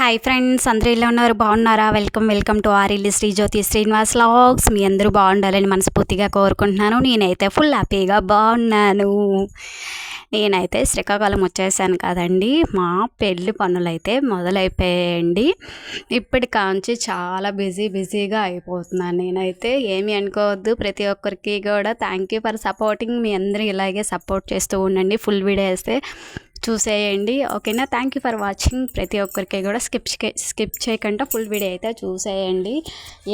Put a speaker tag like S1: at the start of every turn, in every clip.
S1: Hi friends అందరూ ఇలా ఉన్నారు? బాగున్నారా? Welcome welcome to R Srijyothi Srinivas vlogs మీ అందరూ బాగుండాలని మనస్ఫూర్తిగా కోరుకుంటున్నాను. నేనైతే ఫుల్ హ్యాపీగా బాగున్నాను. నేనైతే శ్రీకాకుళం వచ్చేసాను కదండి. మా పెళ్ళి పనులైతే మొదలైపోయాయండి. ఇప్పటికాంచి చాలా బిజీ బిజీగా అయిపోతున్నాను. నేనైతే ఏమి అనుకోవద్దు. ప్రతి ఒక్కరికి కూడా థ్యాంక్ యూ ఫర్ సపోర్టింగ్ మీ అందరూ ఇలాగే సపోర్ట్ చేస్తూ ఉండండి. ఫుల్ వీడియో వేస్తే చూసేయండి. ఓకేనా? థ్యాంక్ యూ ఫర్ వాచింగ్ ప్రతి ఒక్కరికి కూడా స్కిప్ స్కిప్ చేయకుండా ఫుల్ వీడియో అయితే చూసేయండి.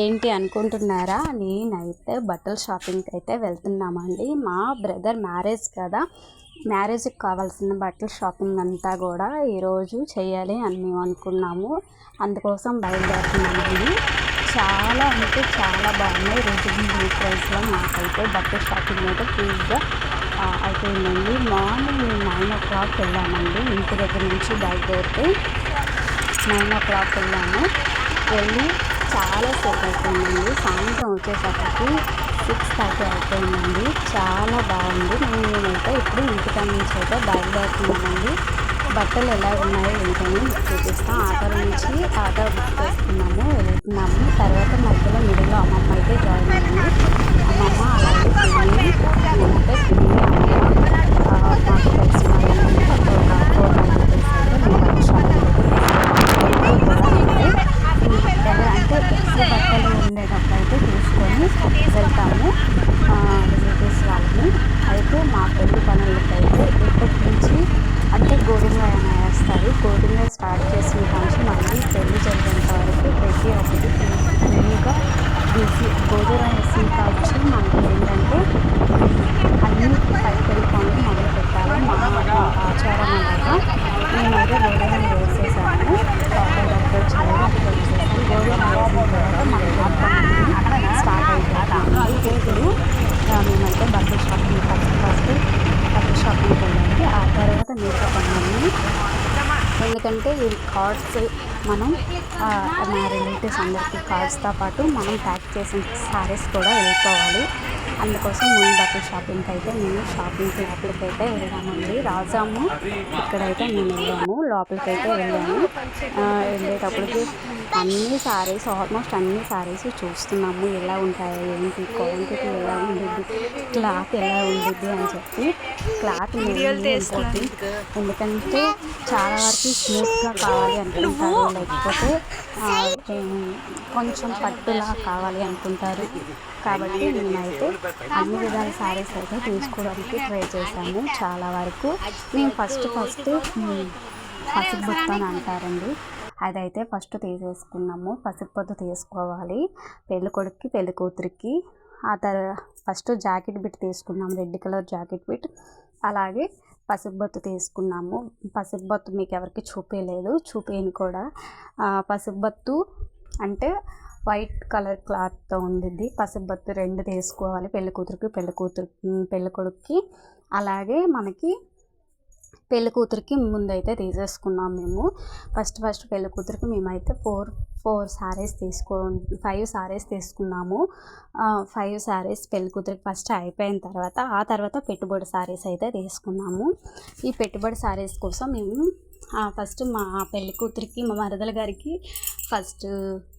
S1: ఏంటి అనుకుంటున్నారా? నేనైతే బట్టల షాపింగ్కి అయితే వెళ్తున్నామండి. మా బ్రదర్ మ్యారేజ్ కదా. మ్యారేజ్కి కావాల్సిన బట్టల షాపింగ్ అంతా కూడా ఈరోజు చేయాలి అని మేము అనుకున్నాము. అందుకోసం బయలుదేరుతున్నామండి. చాలా అంటే చాలా బాగున్నాయి. రీజనబుల్ ప్రైస్లో మాకైతే బట్టల షాపింగ్ అయితే ఫుల్గా అయిపోయిందండి. మార్నింగ్ నైన్ ఓ క్లాక్ వెళ్ళామండి. ఇంటి దగ్గర నుంచి బయలుదేరితే నైన్ ఓ క్లాక్ వెళ్ళాము. వెళ్ళి చాలా సేపు అయిపోయిందండి. సాయంత్రం వచ్చేసరికి సిక్స్ థర్టీ అయిపోయిందండి. చాలా బాగుంది. నేనైతే ఇప్పుడు ఇంటికాడ నుంచి అయితే బయలుదేరుతున్నామండి. బట్టలు ఎలా ఉన్నాయో ఏంటని చూపిస్తాం. ఆటో నుంచి ఆటో బుక్ చేసుకున్నాము వెళ్తున్నాము తర్వాత మధ్యలో మిడిల్లో అమ్మమ్మ అయితే జాయిన్ అయ్యింది అమ్మమ్మ అలాగే పిల్లి నేనైతే పిల్లి మాకు తెలిసిన ఒక అంటే బట్టలు ఉండేటప్పుడు అయితే తీసుకొని వెళ్తాము రిలేటివ్స్ వాళ్ళని. అయితే మా పెళ్ళి పనులకైతే అయితే ఇప్పటి నుంచి వేస్తారు స్టార్ట్ చేసిన కాంచి మళ్ళీ పెళ్ళి జరిగేంత వరకు ప్రతి ఒక్కటి ఫుల్గా బిజీ గోధుమ వేసిన కావచ్చు మనకి ఏంటంటే అన్ని పైకి పనులు మొదలు పెట్టాలి మా ఆచారం అలాగా నేనైతే గోధుమ వేసేసాను పౌడర్ అప్లోడ్ చేయాలి అప్లోడ్ చేశాను గోధుమ వేసిన తర్వాత మనకి స్టార్ట్ అయిపోతుంది ఇప్పుడు మేమైతే బట్టల షాపింగ్ ఫస్ట్ ఫస్ట్ బట్టల షాపింగ్కి వెళ్ళాలి ఆ తర్వాత మేకప్ అన్నీ ఎందుకంటే ఈ కార్డ్స్ మనం మన రిలేటివ్స్ అందరికీ కార్డ్స్తో పాటు మనం ప్యాక్ చేసిన సారీస్ కూడా వెళ్ళిపోవాలి అందుకోసం ముందు బట్టల షాపింగ్కి అయితే మేము షాపింగ్ లోపలికి అయితే వెళ్ళామండి. రాజాము ఇక్కడైతే మేము వెళ్ళాము. లోపలికి అయితే వెళ్ళాము వెళ్ళేటప్పటికి అన్ని సారీస్ ఆల్మోస్ట్ అన్ని సారీస్ చూస్తున్నాము. ఎలా ఉంటాయి ఏంటి క్వాంటిటీ ఎలా ఉండిద్ది క్లాత్ ఎలా ఉండిద్ది అని చెప్పి క్లాత్ ఎందుకంటే చాలా వరకు స్మూత్గా కావాలి అనుకుంటారు. లేకపోతే కొంచెం పట్టులా కావాలి అనుకుంటారు. కాబట్టి మేమైతే అన్ని విధాల శారీస్ అయితే తీసుకోవడానికి ట్రై చేశాము చాలా వరకు. మేము ఫస్ట్ ఫస్ట్ పసుపుబొత్తు అని అంటారండి. అదైతే ఫస్ట్ తీసేసుకున్నాము. పసుపుబొత్తు తీసుకోవాలి. పెళ్ళి కొడుక్కి పెళ్ళి కూతురికి. ఆ తర్వాత ఫస్ట్ జాకెట్ బిట్ తీసుకున్నాము. Red colour jacket bit. అలాగే పసుపుబొత్తు తీసుకున్నాము. పసుపుబొత్తు మీకు ఎవరికి చూపించలేదు చూపేను కూడా. ఆ, పసుపుబొత్తు అంటే వైట్ కలర్ క్లాత్తో ఉండిద్ది. పసుపుబొత్తు రెండు తీసుకోవాలి. పెళ్ళి కూతురికి పెళ్ళి కూతురు పెళ్ళి కొడుక్కి. అలాగే మనకి పెళ్ళి కూతురికి ముందైతే తీసేసుకున్నాం మేము. ఫస్ట్ ఫస్ట్ పెళ్ళి కూతురికి మేమైతే ఫోర్ ఫోర్ శారీస్ తీసుకో ఫైవ్ శారీస్ తీసుకున్నాము. ఫైవ్ శారీస్ పెళ్ళి కూతురికి ఫస్ట్ అయిపోయిన తర్వాత ఆ తర్వాత పెట్టుబడి శారీస్ అయితే తీసుకున్నాము. ఈ పెట్టుబడి శారీస్ కోసం మేము ఫస్ట్ మా పెళ్ళి కూతురికి మా మరదల గారికి ఫస్ట్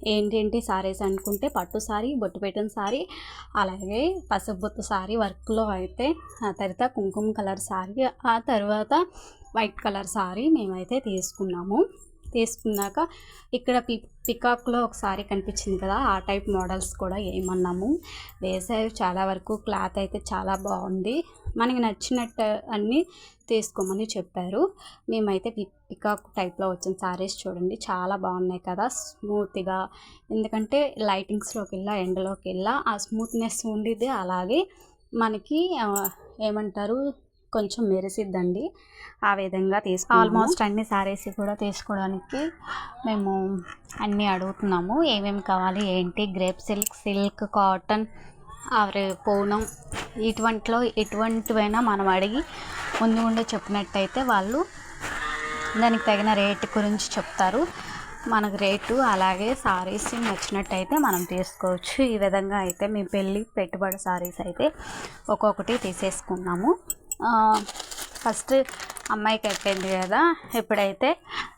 S1: ఏంటేంటి సారీస్ అనుకుంటే పట్టు సారీ బొట్టు పెట్టిన సారీ అలాగే పసుపు సారీ వర్క్లో అయితే ఆ తర్వాత కుంకుమ కలర్ సారీ ఆ తర్వాత వైట్ కలర్ సారీ మేమైతే తీసుకున్నాము. తీసుకున్నాక ఇక్కడ పి పికాక్లో ఒకసారి కనిపించింది కదా ఆ టైప్ మోడల్స్ కూడా ఏమన్నాము. వేసాయి చాలా వరకు క్లాత్ అయితే చాలా బాగుంది. మనకి నచ్చినట్టు అన్నీ తీసుకోమని చెప్పారు. మేమైతే పి పికాక్ టైప్లో వచ్చిన సారీస్ చూడండి చాలా బాగున్నాయి కదా స్మూత్గా. ఎందుకంటే లైటింగ్స్లోకి వెళ్ళా ఎండలోకి వెళ్ళా ఆ స్మూత్నెస్ ఉండిద్ది అలాగే మనకి ఏమంటారు కొంచెం మెరిసిద్దండి. ఆ విధంగా తీసుకో ఆల్మోస్ట్ అన్ని సారీస్ కూడా తీసుకోవడానికి మేము అన్నీ అడుగుతున్నాము. ఏమేమి కావాలి ఏంటి? గ్రేప్ సిల్క్ సిల్క్ కాటన్ ఆరు పూనం ఇటువంటిలో ఎటువంటివైనా మనం అడిగి ముందు ముందు చెప్పినట్టయితే వాళ్ళు దానికి తగిన రేట్ గురించి చెప్తారు. మనకు రేటు అలాగే సారీస్ నచ్చినట్టయితే మనం తీసుకోవచ్చు. ఈ విధంగా అయితే మీ పెళ్ళి పెట్టుబడి సారీస్ అయితే ఒక్కొక్కటి తీసేసుకున్నాము. ఫస్ట్ అమ్మాయికి అయిపోయింది కదా ఇప్పుడైతే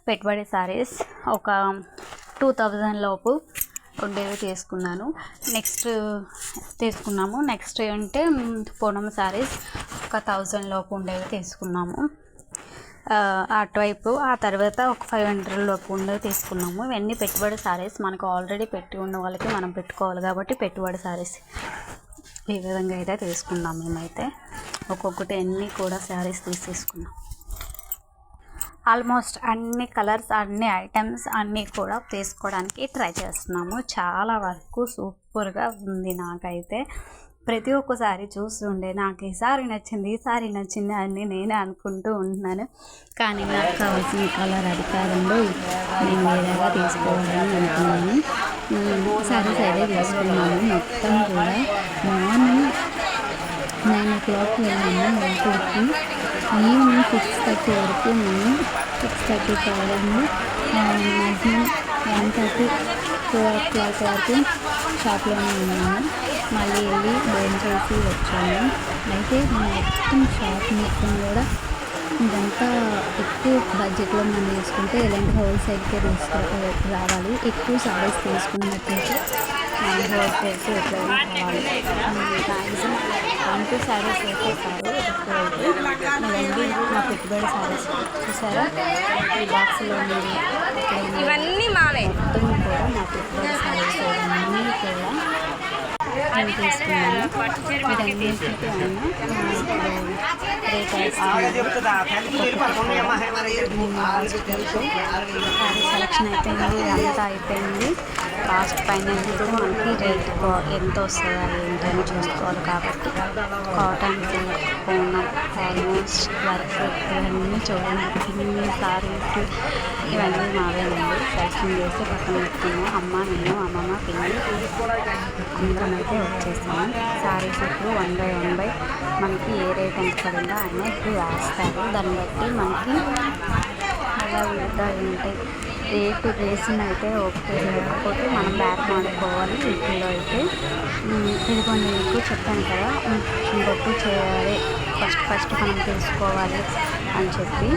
S1: పెట్టుబడి సారీస్ ఒక టూ థౌజండ్ లోపు ఉండేవి తీసుకున్నాను. నెక్స్ట్ తీసుకున్నాము. నెక్స్ట్ అంటే పూనం సారీస్ ఒక థౌజండ్ లోపు ఉండేవి తీసుకున్నాము. అటువైపు ఆ తర్వాత ఒక ఫైవ్ హండ్రెడ్ లోపు ఉండేవి తీసుకున్నాము. ఇవన్నీ పెట్టుబడి సారీస్ మనకు ఆల్రెడీ పెట్టి ఉన్న వాళ్ళకి మనం పెట్టుకోవాలి కాబట్టి పెట్టుబడి సారీస్. ఈ విధంగా అయితే తీసుకున్నాం మేమైతే. ఒక్కొక్కటి అన్నీ కూడా శారీస్ తీసేసుకున్నాం ఆల్మోస్ట్ అన్ని కలర్స్ అన్ని ఐటమ్స్ అన్నీ కూడా తీసుకోవడానికి ట్రై చేస్తున్నాము. చాలా వరకు సూపర్గా ఉంది నాకైతే. ప్రతి ఒక్కసారి చూస్తుండే నాకు ఈసారి నచ్చింది ఈ సారీ నచ్చింది అని నేనే అనుకుంటూ ఉంటున్నాను. కానీ నాకు కావాల్సిన కలర్ అది కాదండి. నేను వేరేగా తీసుకోవాలని అనుకున్నాను. సారీస్ అయితే తీసుకున్నాను. మొత్తం కూడా మార్నింగ్ నైన్ ఓ క్లాక్ వెళ్ళాము లోపలికి ఈవినింగ్ సిక్స్ థర్టీ వరకు మేము సిక్స్ థర్టీ కావాలండి maximum one thirty four o'clock వరకు షాప్లోనే ఉన్నాము మళ్ళీ వెళ్ళి భోజనం చేసి వచ్చాము అయితే మొత్తం షాప్ మొత్తం కూడా ఇదంతా ఎక్కువ బడ్జెట్లో మనం తీసుకుంటే ఇలాంటి హోల్సేల్కే తీసుకో రావాలి. ఎక్కువ సారీస్ తీసుకున్నట్టయితే హోల్సేల్కి ఎట్లయినా కావాలి. మ్యాక్సిమం వన్ టూ సారీస్ అయితే కాదు ఎక్కువైతే. ఇవన్నీ మా పెట్టుబడి సారీస్. చూసారా? ఈ బాక్స్లో
S2: ఇవన్నీ మావే.
S1: మొత్తం కూడా మా పెట్టుబడి సారీస్. అన్నీ కూడా నేను తీసుకున్నాను సెలక్షన్ అయిపోయింది అంతా అయిపోయింది లాస్ట్ ఫైనల్ మనకి రేట్ ఎంత వస్తుందా ఏంటని చూసుకోవాలి కాబట్టి కాటన్ పూనం ఆల్మోస్ట్ వర్క్ ఇవన్నీ చూడండి ఇన్ని సారీస్ ఇవన్నీ మావేనండి సెలక్షన్ చేసి పక్కన పెట్టుకున్నాం అమ్మ నేను అమ్మమ్మ పిల్లలు అందరం అయితే వచ్చేసాము సారీస్ ఇప్పుడు వన్ బై వన్ బై. మనకి ఏ రేట్ ఎంత పడిందో ఆయన ఇప్పుడు వేస్తారు దాన్ని బట్టి మనకి అలా ఉంటా ఉంటాయి రేటు వేసిన అయితే ఓకే లేకపోతే మనం బ్యాక్ మాడుకోవాలి. వీటిలో అయితే ఇది ఇదిగోండి మీకు చెప్పాను కదా ఉమ్, చేయాలి. ఫస్ట్ ఫస్ట్ మనం తెలుసుకోవాలి అని చెప్పి.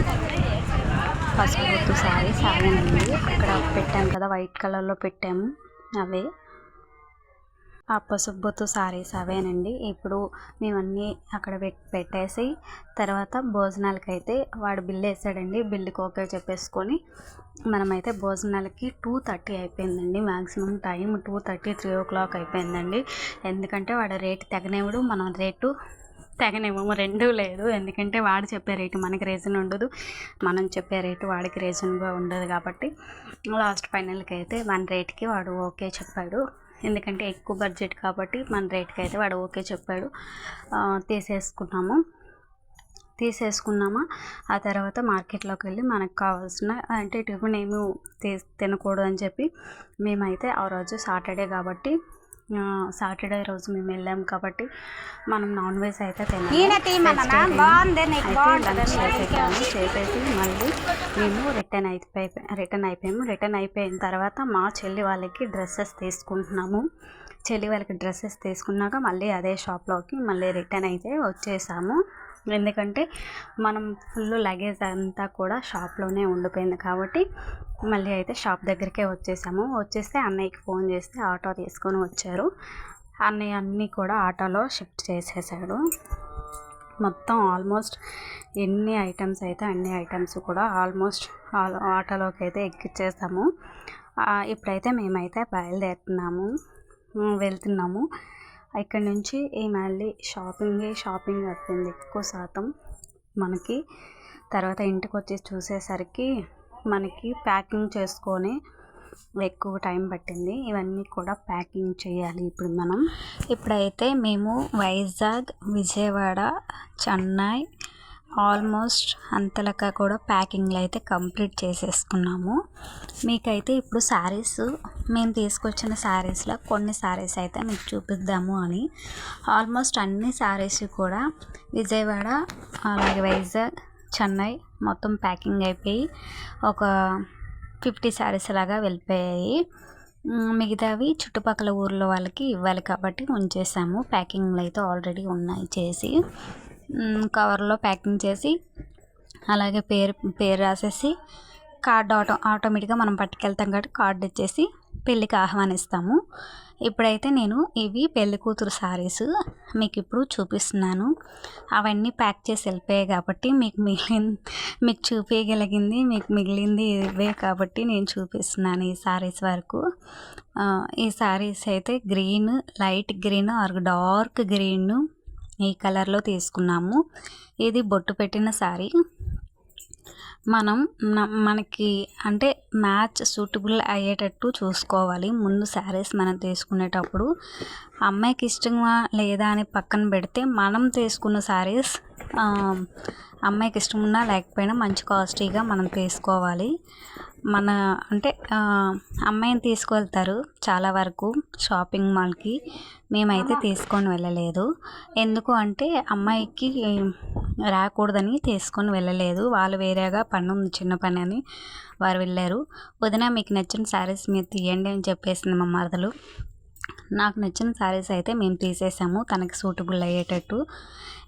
S1: పసుపు గుర్తు శారీ శారీ అండి. అక్కడ పెట్టాను కదా వైట్ కలర్లో పెట్టాము. అవే. ఆ పసుపుతో సారీస్ అవేనండి ఇప్పుడు మేమన్నీ అక్కడ పెట్టేసి తర్వాత భోజనాలకి అయితే వాడు బిల్లు వేసాడండి బిల్లుకి ఓకే చెప్పేసుకొని మనమైతే భోజనాలకి టూ థర్టీ అయిపోయిందండి. Maximum time two thirty three o'clock అయిపోయిందండి. ఎందుకంటే వాడు రేటు తెగనివ్వడు మనం రేటు తెగనివ్వము రెండూ లేదు. ఎందుకంటే వాడు చెప్పే రేటు మనకి రీజన్ ఉండదు. మనం చెప్పే రేటు వాడికి రీజన్గా ఉండదు కాబట్టి లాస్ట్ ఫైనల్కి అయితే మన రేట్కి వాడు ఓకే చెప్పాడు. ఎందుకంటే ఎక్కువ బడ్జెట్ కాబట్టి మన రేట్కి అయితే వాడు ఓకే చెప్పాడు. తీసేసుకున్నాము. తీసేసుకున్నామా? ఆ తర్వాత మార్కెట్లోకి వెళ్ళి మనకు కావాల్సిన అంటే టిఫిన్ ఏమి తీ తినకూడదు అని చెప్పి మేమైతే ఆ రోజు సాటర్డే కాబట్టి సాటర్డే రోజు మేము వెళ్ళాం కాబట్టి మనం నాన్ వెజ్ అయితే చేసేసాము చేసేసి మళ్ళీ మేము రిటర్న్ అయిపోయి రిటర్న్ అయిపోయాము. రిటర్న్ అయిపోయిన తర్వాత మా చెల్లి వాళ్ళకి డ్రెస్సెస్ తీసుకుంటున్నాము. చెల్లి వాళ్ళకి డ్రెస్సెస్ తీసుకున్నాక మళ్ళీ అదే షాప్లోకి మళ్ళీ రిటర్న్ అయితే వచ్చేసాము. ఎందుకంటే మనం ఫుల్ లగేజ్ అంతా కూడా షాప్లోనే ఉండిపోయింది కాబట్టి మళ్ళీ అయితే షాప్ దగ్గరికే వచ్చేసాము. వచ్చేస్తే అన్నయ్యకి ఫోన్ చేస్తే ఆటో తీసుకొని వచ్చారు. అన్నయ్య అన్నీ కూడా ఆటోలో షిఫ్ట్ చేసేసాడు. మొత్తం ఆల్మోస్ట్ ఎన్ని ఐటమ్స్ అయితే అన్ని ఐటమ్స్ కూడా ఆల్మోస్ట్ ఆల్ ఆటోలోకి అయితే ఎక్కిచ్చేసాము. ఇప్పుడైతే మేమైతే బయలుదేరుతున్నాము. వెళ్తున్నాము. ఇక్కడ నుంచి ఈ మళ్ళీ షాపింగ్ షాపింగ్ అయిపోయింది ఎక్కువ శాతం మనకి. తర్వాత ఇంటికి వచ్చి చూసేసరికి మనకి ప్యాకింగ్ చేసుకొని ఎక్కువ టైం పట్టింది. ఇవన్నీ కూడా ప్యాకింగ్ చేయాలి ఇప్పుడు మనం. ఇప్పుడైతే మేము వైజాగ్ విజయవాడ చెన్నై ఆల్మోస్ట్ అంతలకా కూడా ప్యాకింగ్లు అయితే కంప్లీట్ చేసేసుకున్నాము. మీకైతే ఇప్పుడు శారీస్ మేము తీసుకొచ్చిన శారీస్లో కొన్ని శారీస్ అయితే మీకు చూపిద్దాము అని. ఆల్మోస్ట్ అన్ని శారీస్ కూడా విజయవాడ అలాగే వైజాగ్ చెన్నై మొత్తం ప్యాకింగ్ అయిపోయి ఒక ఫిఫ్టీ శారీస్ లాగా వెళ్ళిపోయాయి. మిగతావి చుట్టుపక్కల ఊర్లో వాళ్ళకి ఇవ్వాలి కాబట్టి ఉంచేసాము. ప్యాకింగ్లు అయితే ఆల్రెడీ ఉన్నాయి చేసి. కవర్లో ప్యాకింగ్ చేసి అలాగే పేరు పేరు రాసేసి కార్డు ఆటో ఆటోమేటిక్గా మనం పట్టుకెళ్తాం కాబట్టి కార్డు ఇచ్చేసి పెళ్ళికి ఆహ్వానిస్తాము. ఇప్పుడైతే నేను ఇవి పెళ్ళి కూతురు శారీస్ మీకు ఇప్పుడు చూపిస్తున్నాను. అవన్నీ ప్యాక్ చేసి వెళ్ళిపోయాయి కాబట్టి మీకు మిగిలింది మీకు చూపించగలిగింది మీకు మిగిలింది ఇవే కాబట్టి నేను చూపిస్తున్నాను ఈ శారీస్ వరకు. ఈ సారీస్ అయితే green light green or dark green ఈ కలర్లో తీసుకున్నాము. ఇది బొట్టు పెట్టిన శారీ. మనం మనకి అంటే మ్యాచ్ సూటబుల్ అయ్యేటట్టు చూసుకోవాలి. ముందు శారీస్ మనం తీసుకునేటప్పుడు అమ్మాయికి ఇష్టమా లేదా అని పక్కన పెడితే మనం తీసుకున్న శారీస్ అమ్మాయికి ఇష్టం ఉన్నా లేకపోయినా మంచి కాస్ట్లీగా మనం తీసుకోవాలి. మన అంటే అమ్మాయిని తీసుకువెళ్తారు చాలా వరకు షాపింగ్ మాల్కి. మేమైతే తీసుకొని వెళ్ళలేదు. ఎందుకు అంటే అమ్మాయికి రాకూడదని తీసుకొని వెళ్ళలేదు. వాళ్ళు వేరేగా పని ఉంది చిన్న పని అని వారు వెళ్ళారు. వదిన మీకు నచ్చిన శారీస్ మీరు తీయండి అని చెప్పేసింది మా మరదలు. నాకు నచ్చిన శారీస్ అయితే మేము తీసేసాము. తనకి సూటబుల్ అయ్యేటట్టు.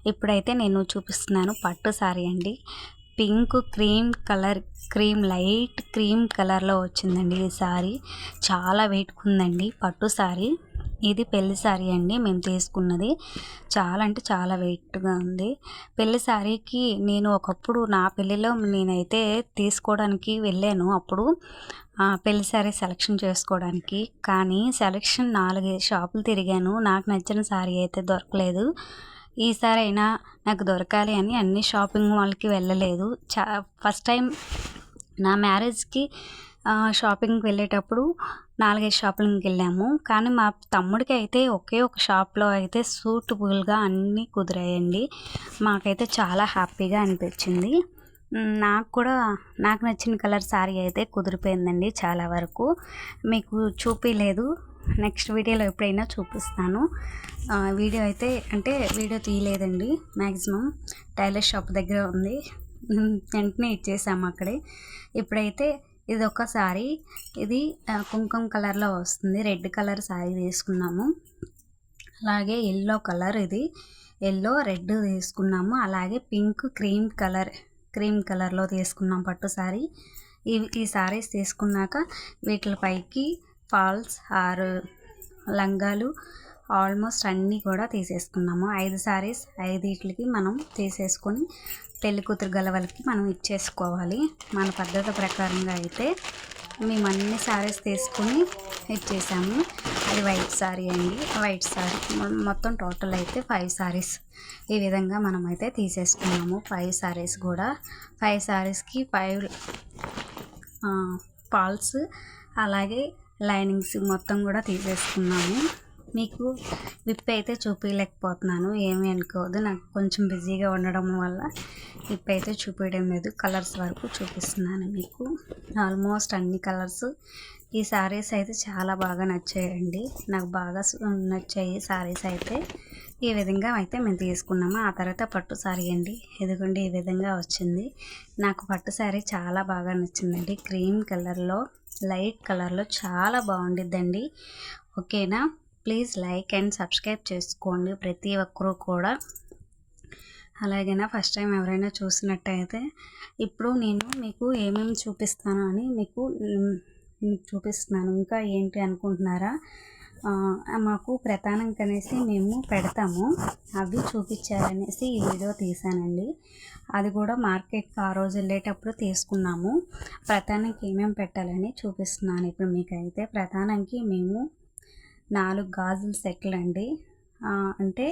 S1: ఇప్పుడైతే నేను చూపిస్తున్నాను పట్టు శారీ అండి. Pink cream colour cream light cream కలర్లో వచ్చిందండి ఈ శారీ చాలా వెయిట్గా ఉందండి పట్టు శారీ ఇది పెళ్ళి శారీ అండి. మేము తీసుకున్నది. చాలా అంటే చాలా వెయిట్గా ఉంది. పెళ్ళి శారీకి నేను ఒకప్పుడు నా పెళ్ళిలో నేనైతే తీసుకోవడానికి వెళ్ళాను అప్పుడు. పెళ్ళి శారీ సెలెక్షన్ చేసుకోవడానికి. కానీ సెలెక్షన్ నాలుగు షాపులు తిరిగాను. నాకు నచ్చిన శారీ అయితే దొరకలేదు. ఈసారి అయినా నాకు దొరకాలి అని అన్ని షాపింగ్ మాల్కి వెళ్ళలేదు. చా ఫస్ట్ టైం నా మ్యారేజ్కి షాపింగ్కి వెళ్ళేటప్పుడు నాలుగైదు షాపింగ్కి వెళ్ళాము. కానీ మా తమ్ముడికి అయితే ఒకే ఒక షాప్లో అయితే సూటబుల్గా అన్నీ కుదిరాయండి. మాకైతే చాలా హ్యాపీగా అనిపించింది. నాకు కూడా నాకు నచ్చిన కలర్ శారీ అయితే కుదిరిపోయిందండి చాలా వరకు. మీకు చూపించలేదు నెక్స్ట్ వీడియోలో ఎప్పుడైనా చూపిస్తాను. వీడియో అయితే అంటే వీడియో తీయలేదండి. మ్యాక్సిమం టైలర్ షాప్ దగ్గర ఉంది. వెంటనే ఇచ్చేసాము అక్కడే. ఇప్పుడైతే ఇది ఒక శారీ ఇది కుంకుమ కలర్లో వస్తుంది. రెడ్ కలర్ శారీ తీసుకున్నాము. అలాగే ఎల్లో కలర్ ఇది. ఎల్లో రెడ్ తీసుకున్నాము. అలాగే పింక్ క్రీమ్ కలర్ క్రీమ్ కలర్లో తీసుకున్నాం పట్టు శారీ ఈ ఈ శారీస్ తీసుకున్నాక వీటిపైకి ఫాల్స్ ఆరు లంగాలు ఆల్మోస్ట్ అన్నీ కూడా తీసేసుకున్నాము. ఐదు శారీస్ ఐదిట్లకి మనం తీసేసుకొని పెళ్ళి కూతురు గలవలకి మనం ఇచ్చేసుకోవాలి. మన పద్ధతి ప్రకారంగా అయితే మేము అన్ని శారీస్ తీసుకొని ఇచ్చేసాము. అది వైట్ శారీ అండి. వైట్ శారీ మొత్తం టోటల్ అయితే ఫైవ్ శారీస్ ఈ విధంగా మనం అయితే తీసేసుకున్నాము. ఫైవ్ శారీస్ కూడా. ఫైవ్ శారీస్కి ఫైవ్ ఫాల్స్ అలాగే లైనింగ్స్ మొత్తం కూడా తీసేసుకున్నాము. మీకు విప్ అయితే చూపించలేకపోతున్నాను ఏమీ అనుకోవద్దు. నాకు కొంచెం బిజీగా ఉండడం వల్ల విప్ అయితే చూపించడం లేదు. కలర్స్ వరకు చూపిస్తున్నాను మీకు. ఆల్మోస్ట్ అన్ని కలర్స్. ఈ శారీస్ అయితే చాలా బాగా నచ్చాయండి. నాకు బాగా నచ్చాయి శారీస్ అయితే. ఈ విధంగా అయితే మేము తీసుకున్నాము. ఆ తర్వాత పట్టు శారీ అండి. ఎదుగుండి ఈ విధంగా వచ్చింది. నాకు పట్టు శారీ చాలా బాగా నచ్చిందండి. క్రీమ్ కలర్లో లైట్ కలర్లో చాలా బాగుండిద్దండి. ఓకేనా? ప్లీజ్ లైక్ అండ్ సబ్స్క్రైబ్ చేసుకోండి ప్రతి ఒక్కరూ కూడా. అలాగైనా? ఫస్ట్ టైం ఎవరైనా చూసినట్టయితే ఇప్పుడు నేను మీకు ఏమేమి చూపిస్తాను అని మీకు మీకు చూపిస్తున్నాను. ఇంకా ఏంటి అనుకుంటున్నారా? మాకు ప్రధానం కనేసి మేము పెడతాము. అవి చూపించారనేసి ఈ వీడియో తీసానండి అది కూడా మార్కెట్కి ఆ రోజు వెళ్ళేటప్పుడు తీసుకున్నాము. ప్రధానంకి ఏమేమి పెట్టాలని చూపిస్తున్నాను. ఇప్పుడు మీకైతే ప్రధానంకి మేము నాలుగు గాజుల సెట్లు అండి అంటే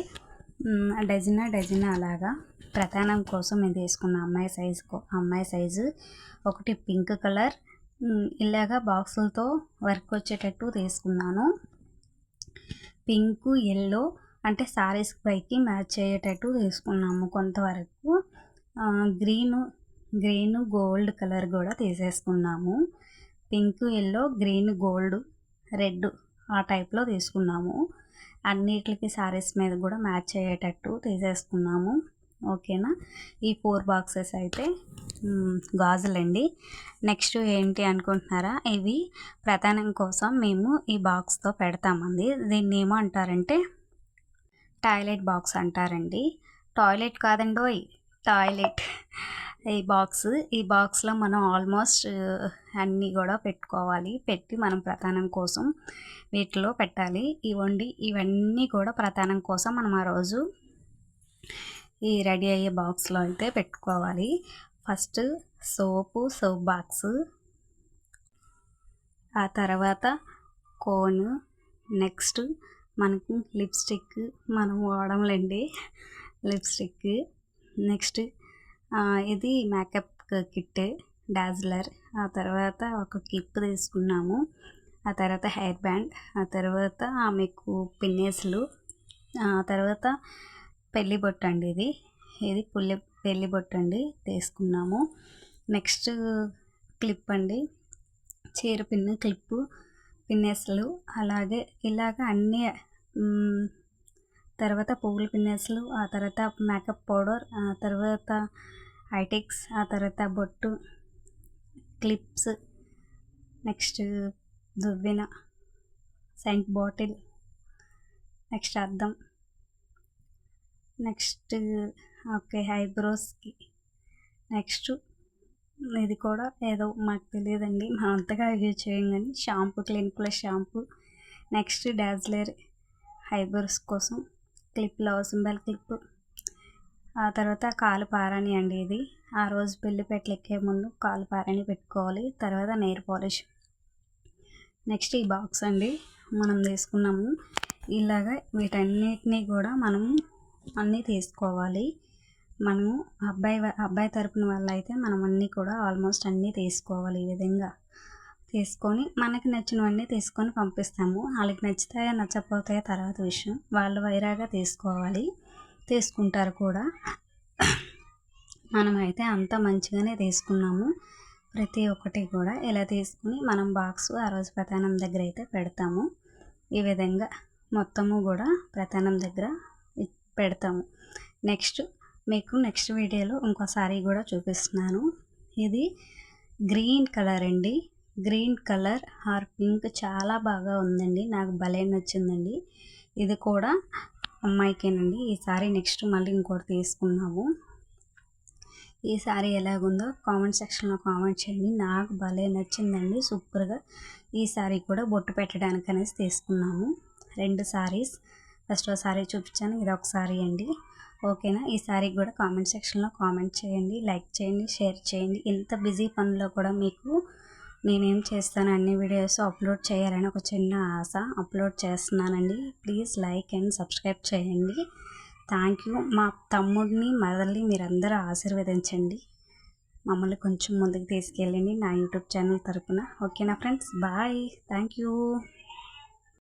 S1: డజనా డజన డజన అలాగా ప్రధానం కోసం మేము తీసుకున్న అమ్మాయి సైజు అమ్మాయి సైజు ఒకటి పింక్ కలర్. ఇలాగ ఇలాగా బాక్సులతో వర్క్ వచ్చేటట్టు తీసుకున్నాను. పింక్ ఎల్లో అంటే సారీస్ పైకి మ్యాచ్ అయ్యేటట్టు తీసుకున్నాము కొంతవరకు. గ్రీను గ్రీన్ గోల్డ్ కలర్ కూడా తీసేసుకున్నాము. Pink yellow green gold red ఆ టైప్లో తీసుకున్నాము. అన్నిటికి సారీస్ మీద కూడా మ్యాచ్ అయ్యేటట్టు తీసేసుకున్నాము. ఓకేనా? ఈ ఫోర్ బాక్సెస్ అయితే గాజులండి. నెక్స్ట్ ఏంటి అనుకుంటున్నారా? ఇవి ప్రధానం కోసం మేము ఈ బాక్స్తో పెడతామండి. దీన్ని ఏమో అంటారంటే టాయిలెట్ బాక్స్ అంటారండి. టాయిలెట్ కాదండోయ్ టాయిలెట్. ఈ బాక్స్ ఈ బాక్స్లో మనం ఆల్మోస్ట్ అన్నీ కూడా పెట్టుకోవాలి. పెట్టి మనం ప్రధానం కోసం వీటిలో పెట్టాలి. ఇవ్వండి ఇవన్నీ కూడా ప్రధానం కోసం మనం ఆ రోజు ఈ రెడీ అయ్యే బాక్స్లో అయితే పెట్టుకోవాలి. First soap soap box. ఆ తర్వాత కోన్. నెక్స్ట్ మనకు లిప్స్టిక్ మనం వాడడంలేండి లిప్స్టిక్. నెక్స్ట్ ఇది మేకప్ కిట్ డాజ్లర్. ఆ తర్వాత ఒక క్లిప్ తీసుకున్నాము. ఆ తర్వాత హెయిర్ బ్యాండ్. ఆ తర్వాత ఆమెకు పిన్నేసులు. ఆ తర్వాత పెళ్ళి బొట్టు అండి ఇది. ఇది పుల్లి పెళ్ళి బొట్టు అండి తీసుకున్నాము. నెక్స్ట్ క్లిప్ అండి. చీర పిన్ క్లిప్పు పిన్నేసులు. అలాగే ఇలాగ అన్నీ తర్వాత పువ్వుల పిన్నెస్లు ఆ తర్వాత మేకప్ పౌడర్ ఆ తర్వాత ఐటెక్స్ ఆ తర్వాత బొట్టు క్లిప్స్ నెక్స్ట్ దువ్వెన సెంట్ బాటిల్ నెక్స్ట్ అద్దం. నెక్స్ట్ ఓకే ఐబ్రోస్కి. నెక్స్ట్ ఇది కూడా ఏదో మాకు తెలియదండి. మనం అంతగా యూజ్ చేయం కానీ shampoo Clinic Plus shampoo. Next Dazzler eyebrows కోసం క్లిప్ లవ్ సింబల్ క్లిప్. ఆ తర్వాత కాలు పారాణి అండి ఇది. ఆ రోజు పెళ్ళి పెట్టలెక్కే ముందు కాలు పారాణి పెట్టుకోవాలి తర్వాత నెయిర్ పాలిష్. నెక్స్ట్ ఈ బాక్స్ అండి. మనం తీసుకున్నాము. ఇలాగా వీటన్నిటినీ కూడా మనము అన్నీ తీసుకోవాలి. మనము అబ్బాయి అబ్బాయి తరపున వాళ్ళు అయితే మనం అన్నీ కూడా ఆల్మోస్ట్ అన్నీ తీసుకోవాలి ఈ విధంగా. తీసుకొని మనకి నచ్చినవన్నీ తీసుకొని పంపిస్తాము. వాళ్ళకి నచ్చుతాయా నచ్చకపోతాయా తర్వాత విషయం. వాళ్ళు వైరాగా తీసుకోవాలి. తీసుకుంటారు కూడా. మనమైతే అంత మంచిగానే తీసుకున్నాము. ప్రతి ఒక్కటి కూడా ఇలా తీసుకుని మనం బాక్స్ ఆ రోజు ప్రధానం దగ్గర అయితే పెడతాము. ఈ విధంగా మొత్తము కూడా ప్రధానం దగ్గర పెడతాము. నెక్స్ట్ మీకు నెక్స్ట్ వీడియోలో ఇంకో శారీ కూడా చూపిస్తున్నాను. ఇది గ్రీన్ కలర్ అండి. గ్రీన్ కలర్ ఆర్ పింక్ చాలా బాగా ఉందండి. నాకు భలే నచ్చిందండి. ఇది కూడా అమ్మాయికేనండి. ఈ సారీ నెక్స్ట్ మళ్ళీ ఇంకోటి తీసుకున్నాము ఈ సారీ ఎలాగుందో కామెంట్ సెక్షన్లో కామెంట్ చేయండి. నాకు భలే నచ్చిందండి. సూపర్గా ఈ సారీ కూడా బొట్టు పెట్టడానికి అనేసి తీసుకున్నాము. రెండు సారీస్. ఫస్ట్ ఒక సారీ చూపించాను. ఇది ఒక సారీ అండి. ఓకేనా? ఈ సారీ కూడా కామెంట్ సెక్షన్లో కామెంట్ చేయండి. లైక్ చేయండి షేర్ చేయండి. ఇంత బిజీ పనిలో కూడా మీకు నేనేం చేస్తాను? అన్ని వీడియోస్ అప్లోడ్ చేయాలని ఒక చిన్న ఆశ అప్లోడ్ చేస్తున్నానండి. ప్లీజ్ లైక్ అండ్ సబ్స్క్రైబ్ చేయండి. Thank you. మా తమ్ముడిని మదర్ని మీరందరూ ఆశీర్వదించండి. మమ్మల్ని కొంచెం ముందుకు తీసుకెళ్ళండి నా యూట్యూబ్ ఛానల్ తరపున. ఓకేనా ఫ్రెండ్స్? బాయ్. Thank you.